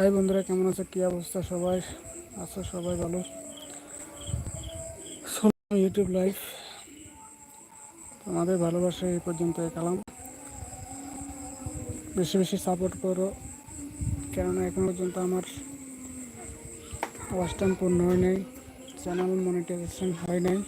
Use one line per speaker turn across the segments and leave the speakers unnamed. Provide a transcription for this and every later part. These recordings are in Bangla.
হাই বন্ধুরা, কেমন আছে? কী অবস্থা সবাই? আছো সবাই ভালো? ইউটিউব লাইভ তোমাদের ভালোবাসা এই পর্যন্ত একালাম বেশি বেশি সাপোর্ট করো। কেননা এখন পর্যন্ত আমার টাইম পূর্ণ হয় নাই। চ্যানেল মনিটাইজেশন হয় নাই।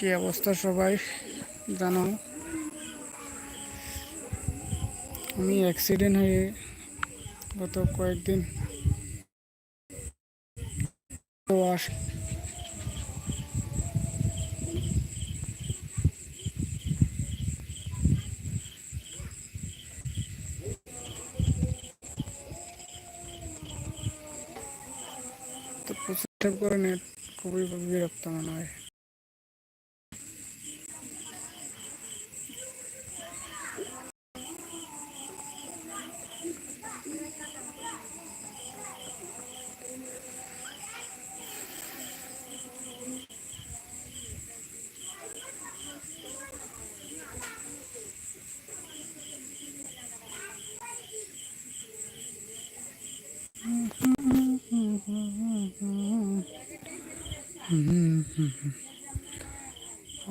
কী অবস্থা সবাই? জানো? আমি অ্যাক্সিডেন্ট হয়ে গত কয়েকদিন নেট খুবই বিরক্ত মনে হয়।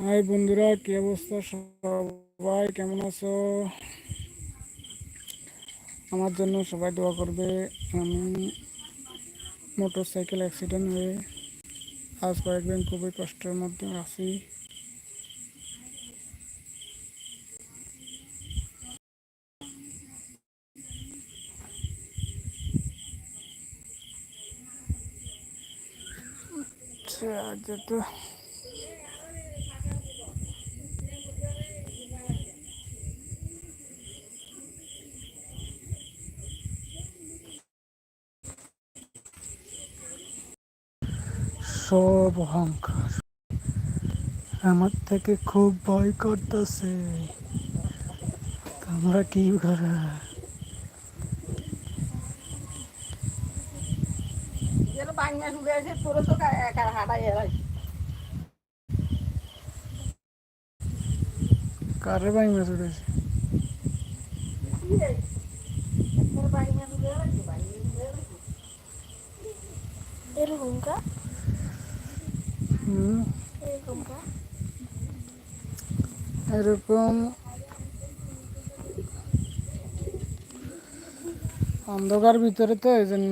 হাই বন্ধুরা, কি অবস্থা সবাই? কেমন আছো? আমার জন্য সবাই দোয়া করবে। আমি মোটর সাইকেল অ্যাক্সিডেন্ট হয়ে আজ কয়েকদিন খুবই কষ্টের মধ্যে আছি। আচ্ছা তো সব অহংকার। আমার থেকে খুব ভয় করতেছে। তোমরা কি করা? কারে ভাই মাছ উঠেছে
এরকম কা
হুম।
এরকম কা
এরকম অন্ধকার ভিতরে তো এই জন্য।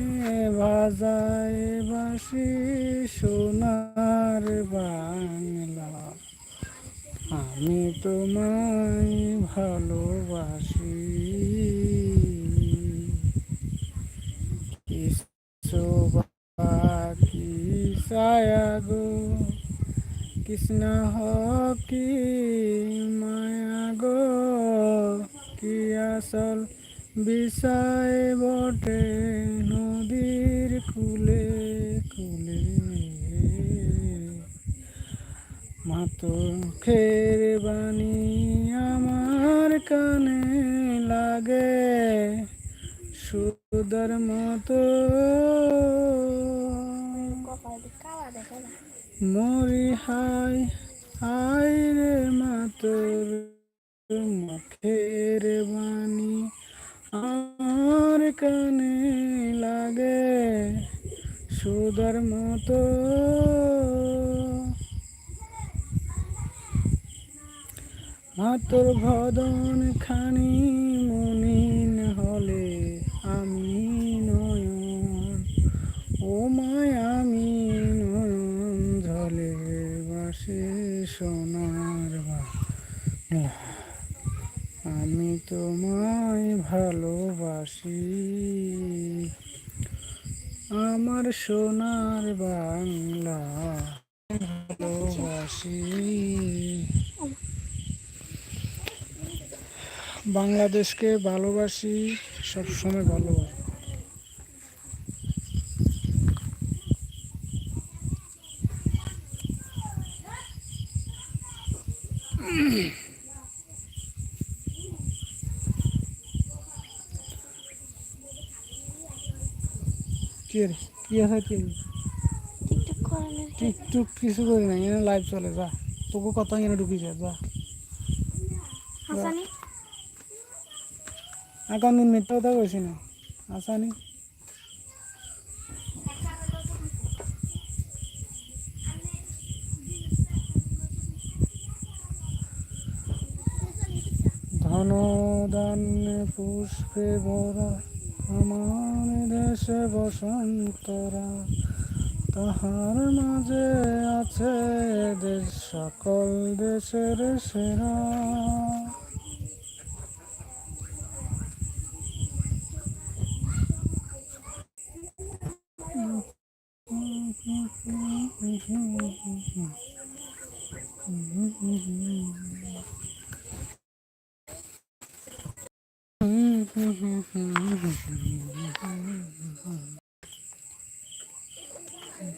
বাজায় বাসি সোনার বাংলা। আমি তোমায় ভালোবাসি। ছায়া গো? কৃষ্ণ হকি মায়া গো? কি আসল বিষয় বটে? কুলে। কুলে মাতখের বাণী আমার কানে লাগে। সুদর মতো মরি হাই হাই রে মাতর মুখের বাণী আমার কানে লাগে সুদর মতো। মাতর ভদন খানি মনিন হলে আমি নয়ন, ও মায় আমি নয়ন ঝলে বাসে সোনার আমি তোমায় ভালোবাসি। আমার সোনার বাংলা ভালোবাসি। বাংলাদেশকে ভালোবাসি সবসময় ভালোবাসি। কি কি আছে কি
টিকটক
কিছু করি না এখানে লাইভ চলে যা। তোকে কথা এখানে ঢুকি যা। যা। এখন দিন মিথ্যা কথা কইছি না? আসানি ধন ধান্যে পুষ্পে ভরা আমার দেশে বসন্তরা তাহার মাঝে আছে দেশ সকল দেশের সেরা Mm-hmm.